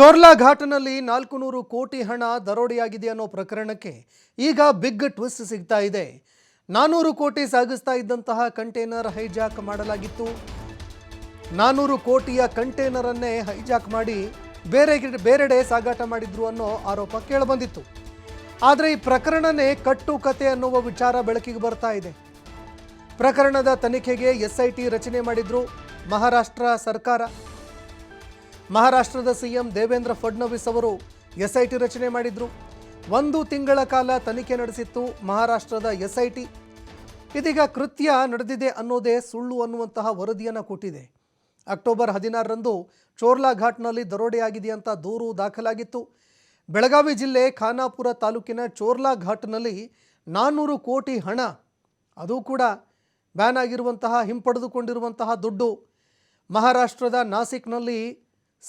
ಚೋರ್ಲಾ ಘಾಟ್ನಲ್ಲಿ ನಾಲ್ಕು ನೂರು ಕೋಟಿ ಹಣ ದರೋಡೆಯಾಗಿದೆ ಅನ್ನೋ ಪ್ರಕರಣಕ್ಕೆ ಈಗ ಬಿಗ್ ಟ್ವಿಸ್ಟ್ ಸಿಗ್ತಾ ಇದೆ. ನಾನೂರು ಕೋಟಿ ಸಾಗಿಸ್ತಾ ಇದ್ದಂತಹ ಕಂಟೈನರ್ ಹೈಜಾಕ್ ಮಾಡಲಾಗಿತ್ತು. ನಾನೂರು ಕೋಟಿಯ ಕಂಟೈನರ್ ಅನ್ನೇ ಹೈಜಾಕ್ ಮಾಡಿ ಬೇರೆ ಬೇರೆಡೆ ಸಾಗಾಟ ಮಾಡಿದ್ರು ಅನ್ನೋ ಆರೋಪ ಕೇಳಬಂದಿತ್ತು. ಆದರೆ ಈ ಪ್ರಕರಣನೇ ಕಟ್ಟು ಕತೆ ಅನ್ನುವ ವಿಚಾರ ಬೆಳಕಿಗೆ ಬರ್ತಾ ಇದೆ. ಪ್ರಕರಣದ ತನಿಖೆಗೆ ಎಸ್ಐಟಿ ರಚನೆ ಮಾಡಿದ್ರು ಮಹಾರಾಷ್ಟ್ರ ಸರ್ಕಾರ. ಮಹಾರಾಷ್ಟ್ರದ ಸಿಎಂ ದೇವೇಂದ್ರ ಫಡ್ನವೀಸ್ ಅವರು ಎಸ್ಐಟಿ ರಚನೆ ಮಾಡಿದ್ರು. ಒಂದು ತಿಂಗಳ ಕಾಲ ತನಿಖೆ ನಡೆಸಿತ್ತು ಮಹಾರಾಷ್ಟ್ರದ ಎಸ್ಐಟಿ. ಇದೀಗ ಕೃತ್ಯ ನಡೆದಿದೆ ಅನ್ನೋದೇ ಸುಳ್ಳು ಅನ್ನುವಂತಹ ವರದಿಯನ್ನು ಕೊಟ್ಟಿದೆ. ಅಕ್ಟೋಬರ್ ಹದಿನಾರರಂದು ಚೋರ್ಲಾ ಘಾಟ್ನಲ್ಲಿ ದರೋಡೆಯಾಗಿದೆ ಅಂತ ದೂರು ದಾಖಲಾಗಿತ್ತು. ಬೆಳಗಾವಿ ಜಿಲ್ಲೆ ಖಾನಾಪುರ ತಾಲೂಕಿನ ಚೋರ್ಲಾ ಘಾಟ್ನಲ್ಲಿ ನಾನ್ನೂರು ಕೋಟಿ ಹಣ, ಅದು ಕೂಡ ಬ್ಯಾನ್ ಆಗಿರುವಂತಹ ಹಿಂಪಡೆದುಕೊಂಡಿರುವಂತಹ ದುಡ್ಡು ಮಹಾರಾಷ್ಟ್ರದ ನಾಸಿಕ್ನಲ್ಲಿ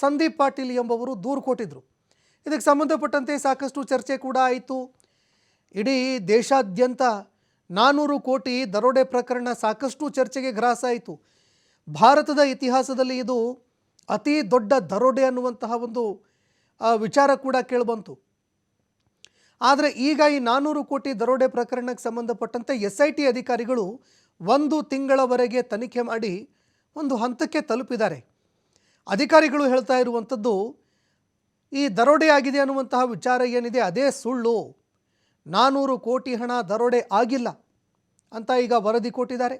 ಸಂದೀಪ್ ಪಾಟೀಲ್ ಎಂಬವರು ದೂರು ಕೊಟ್ಟಿದ್ದರು ಇದಕ್ಕೆ ಸಂಬಂಧಪಟ್ಟಂತೆ ಸಾಕಷ್ಟು ಚರ್ಚೆ ಕೂಡ ಆಯಿತು. ಇಡೀ ದೇಶಾದ್ಯಂತ ನಾನ್ನೂರು ಕೋಟಿ ದರೋಡೆ ಪ್ರಕರಣ ಸಾಕಷ್ಟು ಚರ್ಚೆಗೆ ಗ್ರಾಸ ಆಯಿತು. ಭಾರತದ ಇತಿಹಾಸದಲ್ಲಿ ಇದು ಅತಿ ದೊಡ್ಡ ದರೋಡೆ ಅನ್ನುವಂತಹ ಒಂದು ವಿಚಾರ ಕೂಡ ಕೇಳಿಬಂತು. ಆದರೆ ಈಗ ಈ ನಾನ್ನೂರು ಕೋಟಿ ದರೋಡೆ ಪ್ರಕರಣಕ್ಕೆ ಸಂಬಂಧಪಟ್ಟಂತೆ ಎಸ್ ಐ ಟಿ ಅಧಿಕಾರಿಗಳು ಒಂದು ತಿಂಗಳವರೆಗೆ ತನಿಖೆ ಮಾಡಿ ಒಂದು ಹಂತಕ್ಕೆ ತಲುಪಿದ್ದಾರೆ. ಅಧಿಕಾರಿಗಳು ಹೇಳ್ತಾ ಇರುವಂಥದ್ದು, ಈ ದರೋಡೆ ಆಗಿದೆ ಅನ್ನುವಂತಹ ವಿಚಾರ ಏನಿದೆ, ಅದೇ ಸುಳ್ಳು. ನಾನ್ನೂರು ಕೋಟಿ ಹಣ ದರೋಡೆ ಆಗಿಲ್ಲ ಅಂತ ಈಗ ವರದಿ ಕೊಟ್ಟಿದ್ದಾರೆ.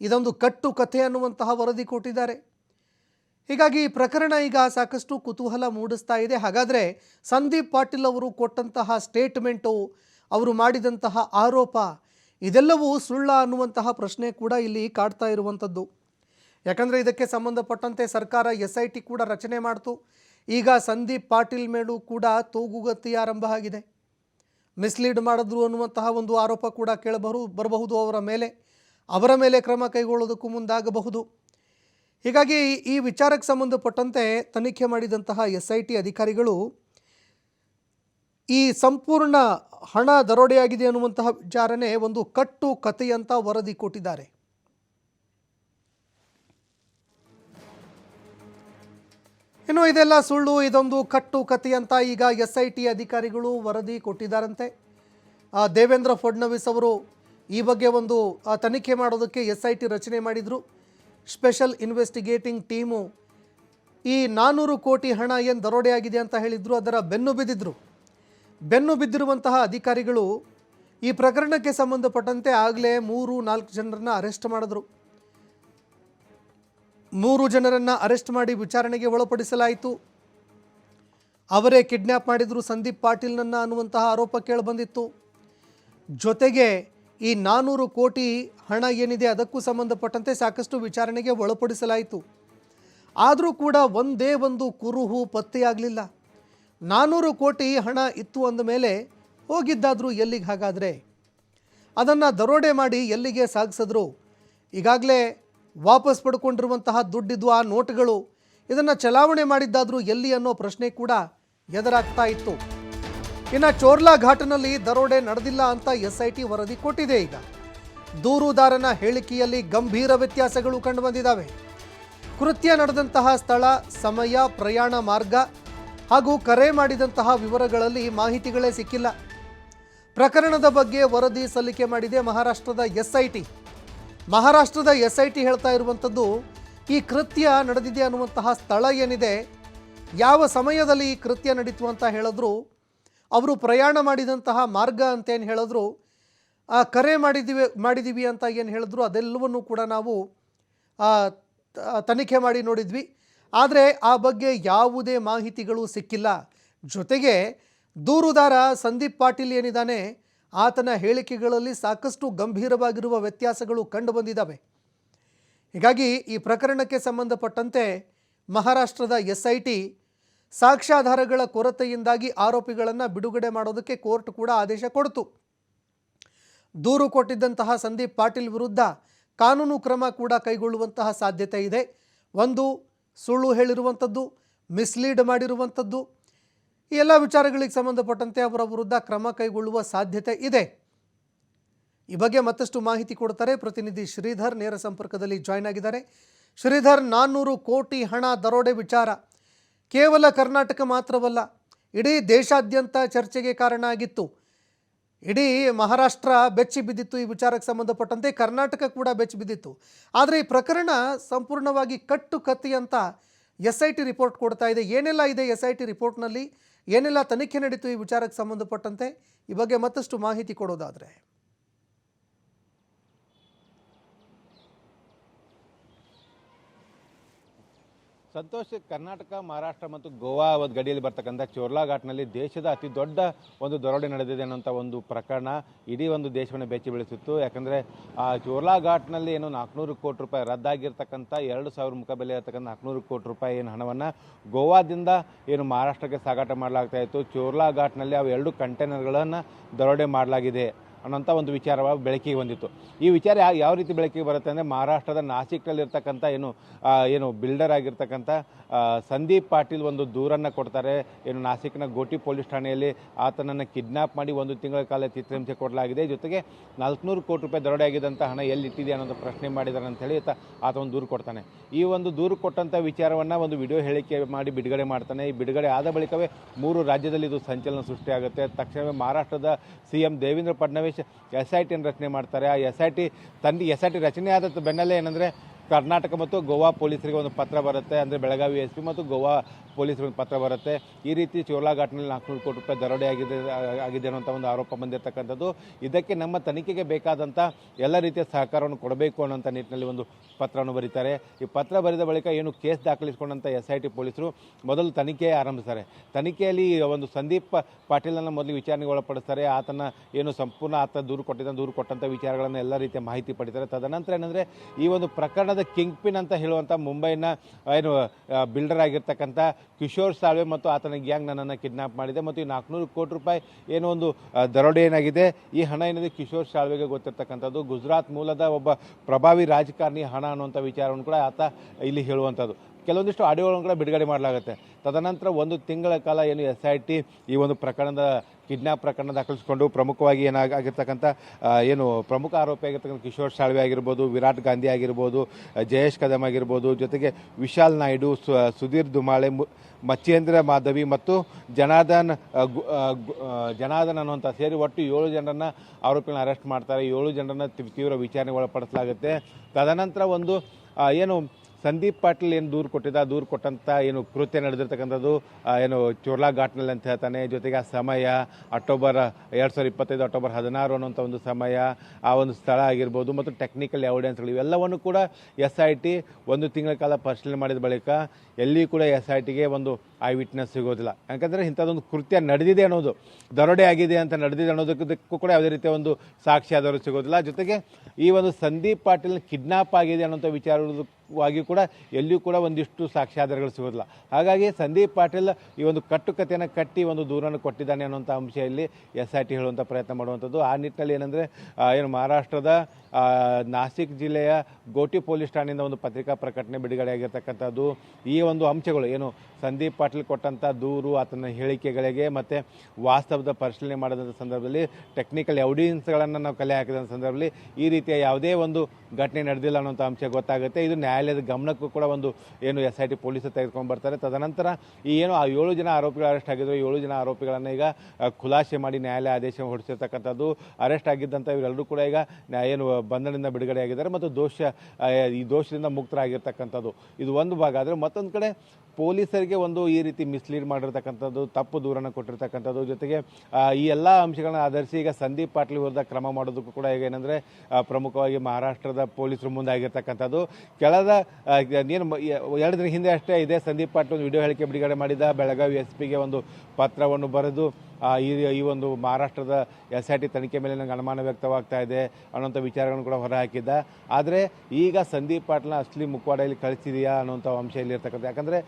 ಇದೊಂದು ಕಟ್ಟು ಕಥೆ ಅನ್ನುವಂತಹ ವರದಿ ಕೊಟ್ಟಿದ್ದಾರೆ. ಹೀಗಾಗಿ ಈ ಪ್ರಕರಣ ಈಗ ಸಾಕಷ್ಟು ಕುತೂಹಲ ಮೂಡಿಸ್ತಾ ಇದೆ. ಹಾಗಾದರೆ ಸಂದೀಪ್ ಪಾಟೀಲ್ ಅವರು ಕೊಟ್ಟಂತಹ ಸ್ಟೇಟ್ಮೆಂಟು, ಅವರು ಮಾಡಿದಂತಹ ಆರೋಪ, ಇದೆಲ್ಲವೂ ಸುಳ್ಳ ಅನ್ನುವಂತಹ ಪ್ರಶ್ನೆ ಕೂಡ ಇಲ್ಲಿ ಕಾಡ್ತಾ ಇರುವಂಥದ್ದು. ಯಾಕಂದರೆ ಇದಕ್ಕೆ ಸಂಬಂಧಪಟ್ಟಂತೆ ಸರ್ಕಾರ ಎಸ್ ಐ ಟಿ ಕೂಡ ರಚನೆ ಮಾಡಿತು. ಈಗ ಸಂದೀಪ್ ಪಾಟೀಲ್ ಮೇಲೂ ಕೂಡ ತೂಗುಗತಿ ಆರಂಭ ಆಗಿದೆ. ಮಿಸ್ಲೀಡ್ ಮಾಡಿದ್ರು ಅನ್ನುವಂತಹ ಒಂದು ಆರೋಪ ಕೂಡ ಕೇಳಬಹುದು ಬರಬಹುದು ಅವರ ಮೇಲೆ. ಅವರ ಮೇಲೆ ಕ್ರಮ ಕೈಗೊಳ್ಳೋದಕ್ಕೂ ಮುಂದಾಗಬಹುದು. ಹೀಗಾಗಿ ಈ ವಿಚಾರಕ್ಕೆ ಸಂಬಂಧಪಟ್ಟಂತೆ ತನಿಖೆ ಮಾಡಿದಂತಹ ಎಸ್ ಐ ಟಿ ಅಧಿಕಾರಿಗಳು ಈ ಸಂಪೂರ್ಣ ಹಣ ದರೋಡೆಯಾಗಿದೆ ಅನ್ನುವಂತಹ ವಿಚಾರನೆ ಒಂದು ಕಟ್ಟು ಕಥೆಯಂತ ವರದಿ ಕೊಟ್ಟಿದ್ದಾರೆ. ಇನ್ನು ಇದೆಲ್ಲ ಸುಳ್ಳು, ಇದೊಂದು ಕಟ್ಟು ಕಥೆ ಅಂತ ಈಗ ಎಸ್ ಐ ಟಿ ಅಧಿಕಾರಿಗಳು ವರದಿ ಕೊಟ್ಟಿದ್ದಾರಂತೆ. ದೇವೇಂದ್ರ ಫಡ್ನವೀಸ್ ಅವರು ಈ ಬಗ್ಗೆ ಒಂದು ತನಿಖೆ ಮಾಡೋದಕ್ಕೆ ಎಸ್ ಐ ಟಿ ರಚನೆ ಮಾಡಿದರು. ಸ್ಪೆಷಲ್ ಇನ್ವೆಸ್ಟಿಗೇಟಿಂಗ್ ಟೀಮು ಈ ನಾನ್ನೂರು ಕೋಟಿ ಹಣ ಏನು ದರೋಡೆ ಆಗಿದೆ ಅಂತ ಹೇಳಿದ್ರು, ಅದರ ಬೆನ್ನು ಬಿದ್ದಿದ್ರು. ಬೆನ್ನು ಬಿದ್ದಿರುವಂತಹ ಅಧಿಕಾರಿಗಳು ಈ ಪ್ರಕರಣಕ್ಕೆ ಸಂಬಂಧಪಟ್ಟಂತೆ ಆಗಲೇ ಮೂರು, ನಾಲ್ಕು ಜನರನ್ನ ಅರೆಸ್ಟ್ ಮಾಡಿದ್ರು. ಮೂರು ಜನರನ್ನು ಅರೆಸ್ಟ್ ಮಾಡಿ ವಿಚಾರಣೆಗೆ ಒಳಪಡಿಸಲಾಯಿತು. ಅವರೇ ಕಿಡ್ನ್ಯಾಪ್ ಮಾಡಿದ್ರು ಸಂದೀಪ್ ಪಾಟೀಲ್ನನ್ನ ಅನ್ನುವಂತಹ ಆರೋಪ ಕೇಳಿಬಂದಿತ್ತು. ಜೊತೆಗೆ ಈ ನಾನ್ನೂರು ಕೋಟಿ ಹಣ ಏನಿದೆ ಅದಕ್ಕೂ ಸಂಬಂಧಪಟ್ಟಂತೆ ಸಾಕಷ್ಟು ವಿಚಾರಣೆಗೆ ಒಳಪಡಿಸಲಾಯಿತು. ಆದರೂ ಕೂಡ ಒಂದೇ ಒಂದು ಕುರುಹು ಪತ್ತೆಯಾಗಲಿಲ್ಲ. ನಾನ್ನೂರು ಕೋಟಿ ಹಣ ಇತ್ತು ಅಂದ ಮೇಲೆ ಹೋಗಿದ್ದಾದರೂ ಎಲ್ಲಿಗೆ ಹಾಗಾದರೆ? ಅದನ್ನು ದರೋಡೆ ಮಾಡಿ ಎಲ್ಲಿಗೆ ಸಾಗಿಸಿದ್ರು? ಈಗಾಗಲೇ ವಾಪಸ್ ಪಡ್ಕೊಂಡಿರುವಂತಹ ದುಡ್ಡಿದ್ದು ಆ ನೋಟುಗಳು, ಇದನ್ನು ಚಲಾವಣೆ ಮಾಡಿದ್ದಾದರೂ ಎಲ್ಲಿ ಅನ್ನೋ ಪ್ರಶ್ನೆ ಕೂಡ ಎದುರಾಗ್ತಾ ಇತ್ತು. ಇನ್ನು ಚೋರ್ಲಾ ಘಾಟ್ನಲ್ಲಿ ದರೋಡೆ ನಡೆದಿಲ್ಲ ಅಂತ ಎಸ್ ಐ ಟಿ ವರದಿ ಕೊಟ್ಟಿದೆ ಈಗ. ದೂರುದಾರನ ಹೇಳಿಕೆಯಲ್ಲಿ ಗಂಭೀರ ವ್ಯತ್ಯಾಸಗಳು ಕಂಡುಬಂದಿದ್ದಾವೆ. ಕೃತ್ಯ ನಡೆದಂತಹ ಸ್ಥಳ, ಸಮಯ, ಪ್ರಯಾಣ ಮಾರ್ಗ ಹಾಗೂ ಕರೆ ಮಾಡಿದಂತಹ ವಿವರಗಳಲ್ಲಿ ಮಾಹಿತಿಗಳೇ ಸಿಕ್ಕಿಲ್ಲ. ಪ್ರಕರಣದ ಬಗ್ಗೆ ವರದಿ ಸಲ್ಲಿಕೆ ಮಾಡಿದೆ ಮಹಾರಾಷ್ಟ್ರದ ಎಸ್ಐಟಿ. ಮಹಾರಾಷ್ಟ್ರದ ಎಸ್ ಐ ಟಿ ಹೇಳ್ತಾ ಇರುವಂಥದ್ದು, ಈ ಕೃತ್ಯ ನಡೆದಿದೆ ಅನ್ನುವಂತಹ ಸ್ಥಳ ಏನಿದೆ, ಯಾವ ಸಮಯದಲ್ಲಿ ಈ ಕೃತ್ಯ ನಡೀತು ಅಂತ ಹೇಳಿದ್ರು, ಅವರು ಪ್ರಯಾಣ ಮಾಡಿದಂತಹ ಮಾರ್ಗ ಅಂತೇನು ಹೇಳಿದ್ರು ಕರೆ ಮಾಡಿದಿವಿ ಮಾಡಿದ್ದೀವಿ ಅಂತ ಏನು ಹೇಳಿದ್ರು, ಅದೆಲ್ಲವನ್ನೂ ಕೂಡ ನಾವು ತನಿಖೆ ಮಾಡಿ ನೋಡಿದ್ವಿ. ಆದರೆ ಆ ಬಗ್ಗೆ ಯಾವುದೇ ಮಾಹಿತಿಗಳು ಸಿಕ್ಕಿಲ್ಲ. ಜೊತೆಗೆ ದೂರುದಾರ ಸಂದೀಪ್ ಪಾಟೀಲ್ ಏನಿದ್ದಾನೆ ಆತನ ಹೇಳಿಕೆಗಳಲ್ಲಿ ಸಾಕಷ್ಟು ಗಂಭೀರವಾಗಿರುವ ವ್ಯತ್ಯಾಸಗಳು ಕಂಡುಬಂದಿದ್ದಾವೆ. ಹೀಗಾಗಿ ಈ ಪ್ರಕರಣಕ್ಕೆ ಸಂಬಂಧಪಟ್ಟಂತೆ ಮಹಾರಾಷ್ಟ್ರದ ಎಸ್ ಐ ಟಿ ಸಾಕ್ಷ್ಯಾಧಾರಗಳ ಕೊರತೆಯಿಂದಾಗಿ ಆರೋಪಿಗಳನ್ನು ಬಿಡುಗಡೆ ಮಾಡೋದಕ್ಕೆ ಕೋರ್ಟ್ ಕೂಡ ಆದೇಶ ಕೊಡ್ತು. ದೂರು ಕೊಟ್ಟಿದ್ದಂತಹ ಸಂದೀಪ್ ಪಾಟೀಲ್ ವಿರುದ್ಧ ಕಾನೂನು ಕ್ರಮ ಕೂಡ ಕೈಗೊಳ್ಳುವಂತಹ ಸಾಧ್ಯತೆ ಇದೆ. ಒಂದು, ಸುಳ್ಳು ಹೇಳಿರುವಂಥದ್ದು, ಮಿಸ್ಲೀಡ್ ಮಾಡಿರುವಂಥದ್ದು ಈ ಎಲ್ಲ ವಿಚಾರಗಳಿಗೆ ಸಂಬಂಧಪಟ್ಟಂತೆ ಅವರ ವಿರುದ್ಧ ಕ್ರಮ ಕೈಗೊಳ್ಳುವ ಸಾಧ್ಯತೆ ಇದೆ. ಈ ಬಗ್ಗೆ ಮತ್ತಷ್ಟು ಮಾಹಿತಿ ಕೊಡ್ತಾರೆ ಪ್ರತಿನಿಧಿ ಶ್ರೀಧರ್. ನೇರ ಸಂಪರ್ಕದಲ್ಲಿ ಜಾಯ್ನ್ ಆಗಿದ್ದಾರೆ. ಶ್ರೀಧರ್, ನಾನ್ನೂರು ಕೋಟಿ ಹಣ ದರೋಡೆ ವಿಚಾರ. ಕೇವಲ ಕರ್ನಾಟಕ ಮಾತ್ರವಲ್ಲ, ಇಡೀ ದೇಶಾದ್ಯಂತ ಚರ್ಚೆಗೆ ಕಾರಣ ಆಗಿತ್ತು. ಇಡೀ ಮಹಾರಾಷ್ಟ್ರ ಬೆಚ್ಚಿ ಬಿದ್ದಿತ್ತು ಈ ವಿಚಾರಕ್ಕೆ ಸಂಬಂಧಪಟ್ಟಂತೆ, ಕರ್ನಾಟಕ ಕೂಡ ಬೆಚ್ಚಿ ಬಿದ್ದಿತ್ತು. ಆದರೆ ಈ ಪ್ರಕರಣ ಸಂಪೂರ್ಣವಾಗಿ ಕಟ್ಟು ಕತ್ತಿ ಅಂತ ಎಸ್ ಐ ಟಿ ರಿಪೋರ್ಟ್ ಕೊಡ್ತಾ ಇದೆ. ಏನೆಲ್ಲ ಇದೆ ಎಸ್ ಐ ಟಿ ರಿಪೋರ್ಟ್ನಲ್ಲಿ? ಏನೆಲ್ಲ ತನಿಖೆ ನಡೀತು ಈ ವಿಚಾರಕ್ಕೆ ಸಂಬಂಧಪಟ್ಟಂತೆ ಈ ಬಗ್ಗೆ ಮತ್ತಷ್ಟು ಮಾಹಿತಿ ಕೊಡೋದಾದರೆ. ಸಂತೋಷ್, ಕರ್ನಾಟಕ, ಮಹಾರಾಷ್ಟ್ರ ಮತ್ತು ಗೋವಾ ಒಂದು ಗಡಿಯಲ್ಲಿ ಬರ್ತಕ್ಕಂಥ ಚೋರ್ಲಾ ಘಾಟ್ನಲ್ಲಿ ದೇಶದ ಅತಿ ದೊಡ್ಡ ಒಂದು ದರೋಡೆ ನಡೆದಿದೆ ಅನ್ನೋಂಥ ಒಂದು ಪ್ರಕರಣ ಇಡೀ ಒಂದು ದೇಶವನ್ನು ಬೆಚ್ಚಿ ಬೀಳಿಸಿತ್ತು. ಯಾಕಂದರೆ ಆ ಚೋರ್ಲಾ ಘಾಟ್ನಲ್ಲಿ ಏನು ನಾಲ್ಕುನೂರು ಕೋಟಿ ರೂಪಾಯಿ ರದ್ದಾಗಿರ್ತಕ್ಕಂಥ, ಎರಡು ಸಾವಿರ ಮುಖಬೆಲೆ ಇರತಕ್ಕಂಥ ನಾಲ್ಕುನೂರು ಕೋಟಿ ರೂಪಾಯಿ ಏನು ಹಣವನ್ನು ಗೋವಾದಿಂದ ಏನು ಮಹಾರಾಷ್ಟ್ರಕ್ಕೆ ಸಾಗಾಟ ಮಾಡಲಾಗ್ತಾ ಇತ್ತು. ಚೋರ್ಲಾ ಘಾಟ್ನಲ್ಲಿ ಅವು ಎರಡು ಕಂಟೈನರ್ಗಳನ್ನು ದರೋಡೆ ಮಾಡಲಾಗಿದೆ. ಅನ್ನೋಂಥ ಒಂದು ವಿಚಾರ ಬೆಳಕಿಗೆ ಬಂದಿತ್ತು. ಈ ವಿಚಾರ ಯಾವ ರೀತಿ ಬೆಳಕಿಗೆ ಬರುತ್ತೆ ಅಂದರೆ ಮಹಾರಾಷ್ಟ್ರದ ನಾಸಿಕ್ನಲ್ಲಿರ್ತಕ್ಕಂಥ ಏನು ಏನು ಬಿಲ್ಡರ್ ಆಗಿರ್ತಕ್ಕಂಥ ಸಂದೀಪ್ ಪಾಟೀಲ್ ಒಂದು ದೂರನ್ನು ಕೊಡ್ತಾರೆ. ಏನು ನಾಸಿಕ್ನ ಗೋಟಿ ಪೊಲೀಸ್ ಠಾಣೆಯಲ್ಲಿ ಆತನನ್ನು ಕಿಡ್ನಾಪ್ ಮಾಡಿ ಒಂದು ತಿಂಗಳ ಕಾಲ ಚಿತ್ರಹಿಂಸೆ ಕೊಡಲಾಗಿದೆ. ಜೊತೆಗೆ ನಾಲ್ಕುನೂರು ಕೋಟಿ ರೂಪಾಯಿ ದರೋಡೆ ಆಗಿದ್ದಂಥ ಹಣ ಎಲ್ಲಿಟ್ಟಿದೆ ಅನ್ನೋದು ಪ್ರಶ್ನೆ ಮಾಡಿದ್ದಾರೆ ಅಂತ ಹೇಳಿ ಆತ ಒಂದು ದೂರು ಕೊಡ್ತಾನೆ. ಈ ಒಂದು ದೂರು ಕೊಟ್ಟಂಥ ವಿಚಾರವನ್ನು ಒಂದು ವಿಡಿಯೋ ಹೇಳಿಕೆ ಮಾಡಿ ಬಿಡುಗಡೆ ಮಾಡ್ತಾನೆ. ಈ ಬಿಡುಗಡೆ ಆದ ಬಳಿಕವೇ ಮೂರು ರಾಜ್ಯದಲ್ಲಿ ಇದು ಸಂಚಲನ ಸೃಷ್ಟಿಯಾಗುತ್ತೆ. ತಕ್ಷಣವೇ ಮಹಾರಾಷ್ಟ್ರದ C M Devendra Fadnavis S I ಟಿಯನ್ನು ರಚನೆ ಮಾಡ್ತಾರೆ. ಆ ಎಸ್ ಐ ಟಿ ತಂದು ಎಸ್ ಐ ಟಿ ರಚನೆ ಆದ ಬೆನ್ನಲ್ಲೇ ಏನಂದರೆ ಕರ್ನಾಟಕ ಮತ್ತು ಗೋವಾ ಪೊಲೀಸರಿಗೆ ಒಂದು ಪತ್ರ ಬರುತ್ತೆ, ಅಂದರೆ ಬೆಳಗಾವಿ ಎಸ್ ಪಿ ಮತ್ತು ಗೋವಾ ಪೊಲೀಸರಿಗೆ ಒಂದು ಪತ್ರ ಬರುತ್ತೆ. ಈ ರೀತಿ ಚೋಲಾ ಘಾಟ್ನಲ್ಲಿ ನಾಲ್ಕುನೂರು ಕೋಟಿ ರೂಪಾಯಿ ದರೋಡೆ ಆಗಿದೆ ಆಗಿದೆ ಅನ್ನೋಂಥ ಒಂದು ಆರೋಪ ಬಂದಿರತಕ್ಕಂಥದ್ದು. ಇದಕ್ಕೆ ನಮ್ಮ ತನಿಖೆಗೆ ಬೇಕಾದಂಥ ಎಲ್ಲ ರೀತಿಯ ಸಹಕಾರವನ್ನು ಕೊಡಬೇಕು ಅನ್ನೋಂಥ ನಿಟ್ಟಿನಲ್ಲಿ ಒಂದು ಪತ್ರವನ್ನು ಬರೀತಾರೆ. ಈ ಪತ್ರ ಬರೆದ ಬಳಿಕ ಏನು ಕೇಸ್ ದಾಖಲಿಸಿಕೊಂಡಂಥ ಎಸ್ ಐ ಟಿ ಪೊಲೀಸರು ಮೊದಲು ತನಿಖೆ ಆರಂಭಿಸ್ತಾರೆ. ತನಿಖೆಯಲ್ಲಿ ಒಂದು ಸಂದೀಪ್ ಪಾಟೀಲನ್ನು ಮೊದಲು ವಿಚಾರಣೆಗೆ ಒಳಪಡಿಸ್ತಾರೆ. ಆತನ ಏನು ಸಂಪೂರ್ಣ ಆತ ದೂರು ಕೊಟ್ಟಿದ್ದ ದೂರು ಕೊಟ್ಟಂಥ ವಿಚಾರಗಳನ್ನು ಎಲ್ಲ ರೀತಿಯ ಮಾಹಿತಿ ಪಡಿತಾರೆ. ತದನಂತರ ಏನಂದರೆ, ಈ ಒಂದು ಪ್ರಕರಣದ ಕಿಂಗ್ ಪಿನ್ ಅಂತ ಹೇಳುವಂಥ ಮುಂಬೈನ ಏನು ಬಿಲ್ಡರ್ ಆಗಿರ್ತಕ್ಕಂಥ ಕಿಶೋರ್ ಸಾಳ್ವೆ ಮತ್ತು ಆತನ ಗ್ಯಾಂಗ್ ನನ್ನನ್ನು ಕಿಡ್ನಾಪ್ ಮಾಡಿದೆ ಮತ್ತು ಈ ನಾಲ್ಕುನೂರು ಕೋಟಿ ರೂಪಾಯಿ ಏನೋ ಒಂದು ದರೋಡೆ ಏನಾಗಿದೆ, ಈ ಹಣ ಏನಿದೆ ಕಿಶೋರ್ ಸಾಳ್ವೆಗೆ ಗೊತ್ತಿರ್ತಕ್ಕಂಥದ್ದು. ಗುಜರಾತ್ ಮೂಲದ ಒಬ್ಬ ಪ್ರಭಾವಿ ರಾಜಕಾರಣಿ ಹಣ ಅನ್ನುವಂಥ ವಿಚಾರವನ್ನು ಕೂಡ ಆತ ಇಲ್ಲಿ ಹೇಳುವಂಥದ್ದು. ಕೆಲವೊಂದಿಷ್ಟು ಆಡಿಯೋಗಳನ್ನು ಕೂಡ ಬಿಡುಗಡೆ ಮಾಡಲಾಗುತ್ತೆ. ತದನಂತರ ಒಂದು ತಿಂಗಳ ಕಾಲ ಏನು ಎಸ್ ಐ ಟಿ ಈ ಒಂದು ಪ್ರಕರಣದ ಕಿಡ್ನಾಪ್ ಪ್ರಕರಣ ದಾಖಲಿಸಿಕೊಂಡು ಪ್ರಮುಖವಾಗಿ ಏನಾಗಿರ್ತಕ್ಕಂಥ ಏನು ಪ್ರಮುಖ ಆರೋಪಿ ಆಗಿರ್ತಕ್ಕಂಥ ಕಿಶೋರ್ ಸಾಳ್ವೆ ಆಗಿರ್ಬೋದು, ವಿರಾಟ್ ಗಾಂಧಿ ಆಗಿರ್ಬೋದು ಜಯೇಶ್ ಕದಮ್ ಆಗಿರ್ಬೋದು, ಜೊತೆಗೆ ವಿಶಾಲ್ ನಾಯ್ಡು ಸುಧೀರ್ ದುಮಾಳೆ ಮಚ್ಚೇಂದ್ರ ಮಾಧವಿ ಮತ್ತು ಜನಾರ್ದನ್ ಜನಾರ್ದನ್ ಅನ್ನುವಂಥ ಸೇರಿ ಒಟ್ಟು ಏಳು ಜನರನ್ನು ಆರೋಪಿಗಳನ್ನ ಅರೆಸ್ಟ್ ಮಾಡ್ತಾರೆ. ಏಳು ಜನರನ್ನು ತೀವ್ರ ವಿಚಾರಣೆಗೆ ಒಳಪಡಿಸಲಾಗುತ್ತೆ. ತದನಂತರ ಒಂದು ಏನು ಸಂದೀಪ್ ಪಾಟೀಲ್ ಏನು ದೂರು ಕೊಟ್ಟಿದ್ದ, ದೂರು ಕೊಟ್ಟಂಥ ಏನು ಕೃತ್ಯ ನಡೆದಿರ್ತಕ್ಕಂಥದ್ದು ಏನು ಚೋರ್ಲಾ ಘಾಟ್ನಲ್ಲಿ ಅಂತ ಹೇಳ್ತಾನೆ. ಜೊತೆಗೆ ಆ ಸಮಯ, ಅಕ್ಟೋಬರ್ ಎರಡು ಸಾವಿರದ ಇಪ್ಪತ್ತೈದು, ಅಕ್ಟೋಬರ್ ಹದಿನಾರು ಅನ್ನೋಂಥ ಒಂದು ಸಮಯ, ಆ ಒಂದು ಸ್ಥಳ ಆಗಿರ್ಬೋದು, ಮತ್ತು ಟೆಕ್ನಿಕಲ್ ಎವಿಡೆನ್ಸ್ಗಳು ಇವೆಲ್ಲವನ್ನು ಕೂಡ ಎಸ್ ಐ ಟಿ ಒಂದು ತಿಂಗಳ ಕಾಲ ಪರಿಶೀಲನೆ ಮಾಡಿದ ಬಳಿಕ ಎಲ್ಲಿ ಕೂಡ ಎಸ್ ಐ ಟಿಗೆ ಒಂದು ಐ ವಿಟ್ನೆಸ್ ಸಿಗೋದಿಲ್ಲ. ಯಾಕಂದರೆ ಇಂಥದ್ದೊಂದು ಕೃತ್ಯ ನಡೆದಿದೆ ಅನ್ನೋದು, ದರೋಡೆ ಆಗಿದೆ ಅಂತ ನಡೆದಿದೆ ಅನ್ನೋದಕ್ಕೂ ಕೂಡ ಯಾವುದೇ ರೀತಿಯ ಒಂದು ಸಾಕ್ಷಿ ಆದರೂ ಸಿಗೋದಿಲ್ಲ. ಜೊತೆಗೆ ಈ ಒಂದು ಸಂದೀಪ್ ಪಾಟೀಲ್ ಕಿಡ್ನಾಪ್ ಆಗಿದೆ ಅನ್ನೋಂಥ ವಿಚಾರವಾಗಿ ಕೂಡ ಎಲ್ಲಿಯೂ ಕೂಡ ಒಂದಿಷ್ಟು ಸಾಕ್ಷ್ಯಾಧಾರಗಳು ಸಿಗೋದಿಲ್ಲ. ಹಾಗಾಗಿ ಸಂದೀಪ್ ಪಾಟೀಲ್ ಈ ಒಂದು ಕಟ್ಟುಕತೆಯನ್ನು ಕಟ್ಟಿ ಒಂದು ದೂರನ್ನು ಕೊಟ್ಟಿದ್ದಾನೆ ಅನ್ನುವಂಥ ಅಂಶ ಇಲ್ಲಿ ಎಸ್ ಐ ಟಿ ಹೇಳುವಂಥ ಪ್ರಯತ್ನ ಮಾಡುವಂಥದ್ದು. ಆ ನಿಟ್ಟಿನಲ್ಲಿ ಏನಂದರೆ ಏನು ಮಹಾರಾಷ್ಟ್ರದ ನಾಸಿಕ್ ಜಿಲ್ಲೆಯ ಗೋಟಿ ಪೊಲೀಸ್ ಠಾಣೆಯಿಂದ ಒಂದು ಪತ್ರಿಕಾ ಪ್ರಕಟಣೆ ಬಿಡುಗಡೆ ಆಗಿರ್ತಕ್ಕಂಥದ್ದು ಈ ಒಂದು ಅಂಶಗಳು ಏನು ಸಂದೀಪ್ ಪಾಟೀಲ್ ಕೊಟ್ಟಂಥ ದೂರು, ಆತನ ಹೇಳಿಕೆಗಳಿಗೆ ಮತ್ತು ವಾಸ್ತವದ ಪರಿಶೀಲನೆ ಮಾಡಿದಂಥ ಸಂದರ್ಭದಲ್ಲಿ ಟೆಕ್ನಿಕಲ್ ಎವಿಡೆನ್ಸ್ಗಳನ್ನು ನಾವು ಕಲೆ ಹಾಕಿದಂಥ ಸಂದರ್ಭದಲ್ಲಿ ಈ ರೀತಿಯ ಯಾವುದೇ ಒಂದು ಘಟನೆ ನಡೆದಿಲ್ಲ ಅನ್ನೋಂಥ ಅಂಶ ಗೊತ್ತಾಗುತ್ತೆ. ಇದು ನ್ಯಾಯಾಲಯದ ಗಮನಕ್ಕೂ ಕೂಡ ಒಂದು ಏನು ಎಸ್ ಐ ಟಿ ಪೊಲೀಸರು ತೆಗೆದುಕೊಂಡು ಬರ್ತಾರೆ. ತದನಂತರ ಈ ಏನು ಆ ಏಳು ಜನ ಆರೋಪಿಗಳು ಅರೆಸ್ಟ್ ಆಗಿದ್ರು. ಏಳು ಜನ ಆರೋಪಿಗಳನ್ನು ಈಗ ಖುಲಾಸೆ ಮಾಡಿ ನ್ಯಾಯಾಲಯ ಆದೇಶ ಹೊರಡಿಸಿರ್ತಕ್ಕಂಥದ್ದು. ಅರೆಸ್ಟ್ ಆಗಿದ್ದಂಥ ಇವರೆಲ್ಲರೂ ಕೂಡ ಈಗ ಏನು ಬಂಧನದಿಂದ ಬಿಡುಗಡೆ ಆಗಿದ್ದಾರೆ ಮತ್ತು ದೋಷ ಈ ದೋಷದಿಂದ ಮುಕ್ತರಾಗಿರ್ತಕ್ಕಂಥದ್ದು. ಇದು ಒಂದು ಭಾಗ. ಆದರೆ ಮತ್ತೊಂದು ಕಡೆ ಪೊಲೀಸರಿಗೆ ಒಂದು ಈ ರೀತಿ ಮಿಸ್ಲೀಡ್ ಮಾಡಿರ್ತಕ್ಕಂಥದ್ದು, ತಪ್ಪು ದೂರನ್ನು ಕೊಟ್ಟಿರ್ತಕ್ಕಂಥದ್ದು ಜೊತೆಗೆ ಈ ಎಲ್ಲ ಅಂಶಗಳನ್ನ ಆಧರಿಸಿ ಈಗ ಸಂದೀಪ್ ಪಾಟೀಲ್ ವಿರುದ್ಧ ಕ್ರಮ ಮಾಡೋದಕ್ಕೂ ಕೂಡ ಈಗ ಏನಂದ್ರೆ ಪ್ರಮುಖವಾಗಿ ಮಹಾರಾಷ್ಟ್ರದ ಪೊಲೀಸರು ಮುಂದಾಗಿರ್ತಕ್ಕಂಥದ್ದು ಕೆಳದ ಏನು ಎರಡು ದಿನ ಹಿಂದೆ ಅಷ್ಟೇ ಇದೆ ಸಂದೀಪ್ ಪಾಟೀಲ್ ಒಂದು ವಿಡಿಯೋ ಹೇಳಿಕೆ ಬಿಡುಗಡೆ ಮಾಡಿದ. ಬೆಳಗಾವಿ ಎಸ್ ಪಿಗೆ ಒಂದು ಪತ್ರವನ್ನು ಬರೆದು ಈ ಈ ಒಂದು ಮಹಾರಾಷ್ಟ್ರದ ಎಸ್ ಐ ಟಿ ತನಿಖೆ ಮೇಲೆ ನನಗೆ ಅನುಮಾನ ವ್ಯಕ್ತವಾಗ್ತಾ ಇದೆ ಅನ್ನೋಂಥ ವಿಚಾರಗಳನ್ನು ಕೂಡ ಹೊರಹಾಕಿದ್ದ. ಆದರೆ ಈಗ ಸಂದೀಪ್ ಪಾಟೀಲ್ನ ಅಸಲಿ ಮುಖವಾಡೆಯಲ್ಲಿ ಕಳಿಸಿದೆಯಾ ಅನ್ನೋಂಥ ಅಂಶ ಇಲ್ಲಿರ್ತಕ್ಕಂಥ. ಯಾಕಂದರೆ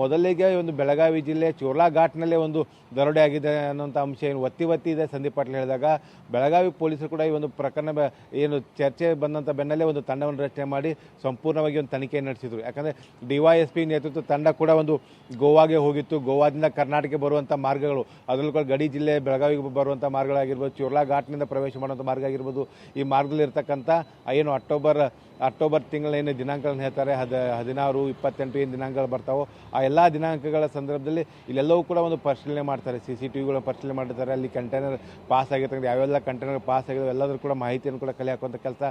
ಮೊದಲಿಗೆ ಒಂದು ಬೆಳಗಾವಿ ಜಿಲ್ಲೆ ಚೋರ್ಲಾ ಘಾಟ್ನಲ್ಲೇ ಒಂದು ದರೋಡೆ ಆಗಿದೆ ಅನ್ನೋಂಥ ಅಂಶ ಏನು ಒತ್ತಿ ಒತ್ತಿ ಇದೆ ಸಂದೀಪ್ ಪಾಟೀಲ್ ಹೇಳಿದಾಗ. ಬೆಳಗಾವಿ ಪೊಲೀಸರು ಕೂಡ ಈ ಒಂದು ಪ್ರಕರಣ ಏನು ಚರ್ಚೆ ಬಂದಂಥ ಬೆನ್ನಲ್ಲೇ ಒಂದು ತಂಡವನ್ನು ರಚನೆ ಮಾಡಿ ಸಂಪೂರ್ಣವಾಗಿ ಒಂದು ತನಿಖೆ ನಡೆಸಿದರು. ಯಾಕಂದರೆ ಡಿ ವೈ ಎಸ್ ಪಿ ನೇತೃತ್ವ ತಂಡ ಕೂಡ ಒಂದು ಗೋವಾಗೆ ಹೋಗಿತ್ತು. ಗೋವಾದಿಂದ ಕರ್ನಾಟಕಕ್ಕೆ ಬರುವಂಥ ಮಾರ್ಗಗಳು, ಅದರಲ್ಲೂ ಗಡಿ ಜಿಲ್ಲೆ ಬೆಳಗಾವಿಗೆ ಬರುವಂಥ ಮಾರ್ಗಗಳಾಗಿರ್ಬೋದು, ಚೋರ್ಲಾ ಘಾಟ್ನಿಂದ ಪ್ರವೇಶ ಮಾಡುವಂಥ ಮಾರ್ಗ ಆಗಿರ್ಬೋದು, ಈ ಮಾರ್ಗದಲ್ಲಿ ಇರ್ತಕ್ಕಂಥ ಏನು ಅಕ್ಟೋಬರ್ ಅಕ್ಟೋಬರ್ ತಿಂಗಳೇನು ದಿನಾಂಕಗಳನ್ನ ಹೇಳ್ತಾರೆ, ಹದ, ಹದಿನಾರು, ಇಪ್ಪತ್ತೆಂಟು ಏನು ದಿನಾಂಕಗಳು ಬರ್ತಾವೋ, ಆ ಎಲ್ಲ ದಿನಾಂಕಗಳ ಸಂದರ್ಭದಲ್ಲಿ ಇಲ್ಲೆಲ್ಲವೂ ಕೂಡ ಒಂದು ಪರಿಶೀಲನೆ ಮಾಡ್ತಾರೆ. ಸಿ ಸಿ ಟಿ ವಿಗಳ ಪರಿಶೀಲನೆ ಮಾಡಿರ್ತಾರೆ. ಅಲ್ಲಿ ಕಂಟೈನರ್ ಪಾಸ್ ಆಗಿರ್ತಕ್ಕಂಥ ಯಾವೆಲ್ಲ ಕಂಟೈನರ್ ಪಾಸ್ ಆಗಿದೆ ಎಲ್ಲದರ ಕೂಡ ಮಾಹಿತಿಯನ್ನು ಕೂಡ ಕಲೆ ಹಾಕುವಂಥ ಕೆಲಸ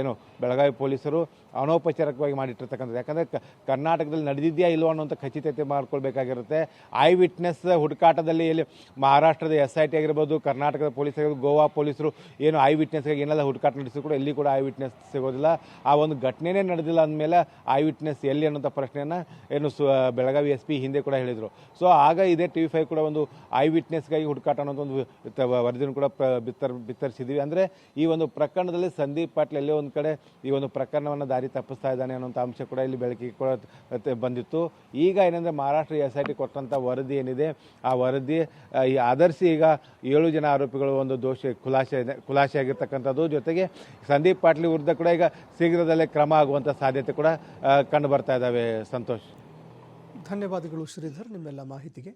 ಏನು, ಬೆಳಗಾವಿ ಪೊಲೀಸರು ಅನೌಪಚಾರಿಕವಾಗಿ ಮಾಡಿಟ್ಟಿರ್ತಕ್ಕಂಥದ್ದು. ಯಾಕಂದರೆ ಕರ್ನಾಟಕದಲ್ಲಿ ನಡೆದಿದೆಯಾ ಇಲ್ಲವೋ ಅನ್ನೋಂಥ ಖಚಿತತೆ ಮಾಡ್ಕೊಳ್ಬೇಕಾಗಿರುತ್ತೆ. ಐ ವಿಟ್ನೆಸ್ ಹುಡುಕಾಟದಲ್ಲಿ ಇಲ್ಲಿ ಮಹಾರಾಷ್ಟ್ರದ ಎಸ್ ಐ ಟಿ ಆಗಿರ್ಬೋದು, ಕರ್ನಾಟಕದ ಪೊಲೀಸ್ ಆಗಿರ್ಬೋದು ಗೋವಾ ಪೊಲೀಸರು, ಏನು ಐ ವಿಟ್ನೆಸ್ಗಾಗಿ ಏನೆಲ್ಲ ಹುಡುಕಾಟ ನಡೆಸಿದ್ರು ಕೂಡ ಇಲ್ಲಿ ಕೂಡ ಐ ವಿಟ್ನೆಸ್ ಸಿಗೋದಿಲ್ಲ. ಆ ಒಂದು ಘಟನೆನೇ ನಡೆದಿಲ್ಲ ಅಂದಮೇಲೆ ಐ ವಿಟ್ನೆಸ್ ಎಲ್ಲಿ ಅನ್ನೋಂಥ ಪ್ರಶ್ನೆಯನ್ನು ಏನು ಸು ಬೆಳಗಾವಿ ಎಸ್ ಪಿ ಹಿಂದೆ ಕೂಡ ಹೇಳಿದರು. ಸೊ ಆಗ ಇದೇ ಟಿ ವಿ ಫೈವ್ ಕೂಡ ಒಂದು ಐ ವಿಟ್ನೆಸ್ಗಾಗಿ ಹುಡುಕಾಟ ಅನ್ನೋದು ಒಂದು ತ- ವರದಿಯನ್ನು ಕೂಡ ಬಿತ್ತರ್ ಬಿತ್ತರಿಸಿದ್ವಿ. ಅಂದರೆ ಈ ಒಂದು ಪ್ರಕರಣದಲ್ಲಿ ಸಂದೀಪ್ ಪಾಟೀಲ್ ಎಲ್ಲೋ ಒಂದು ಕಡೆ ಈ ಒಂದು ಪ್ರಕರಣವನ್ನು ದಾರಿ ತಪ್ಪಿಸ್ತಾ ಇದ್ದಾನೆ ಅನ್ನೋಂಥ ಅಂಶ ಕೂಡ ಇಲ್ಲಿ ಬೆಳಕಿಗೆ ಕೂಡ ಬಂದಿತ್ತು. ಈಗ ಏನಂದರೆ ಮಹಾರಾಷ್ಟ್ರ ಎಸ್ ಐ ಟಿ ಕೊಟ್ಟಂಥ ವರದಿ ಏನಿದೆ, ಆ ವರದಿ ಆಧರಿಸಿ ಈಗ ಏಳು ಜನ ಆರೋಪಿಗಳು ಒಂದು ದೋಷ ಖುಲಾಸೆ ಖುಲಾಸೆ ಆಗಿರ್ತಕ್ಕಂಥದ್ದು ಜೊತೆಗೆ ಸಂದೀಪ್ ಪಾಟೀಲ್ ವಿರುದ್ಧ ಕೂಡ ಈಗ ಶೀಘ್ರದಲ್ಲೇ ಕ್ರಮ ಆಗುವಂಥ ಸಾಧ್ಯತೆ ಕೂಡ ಕಂಡು ಬರ್ತಾ ಇದ್ದಾವೆ ಸಂತೋಷ್. ಧನ್ಯವಾದಗಳು ಶ್ರೀಧರ್ ನಿಮ್ಮೆಲ್ಲ ಮಾಹಿತಿಗೆ.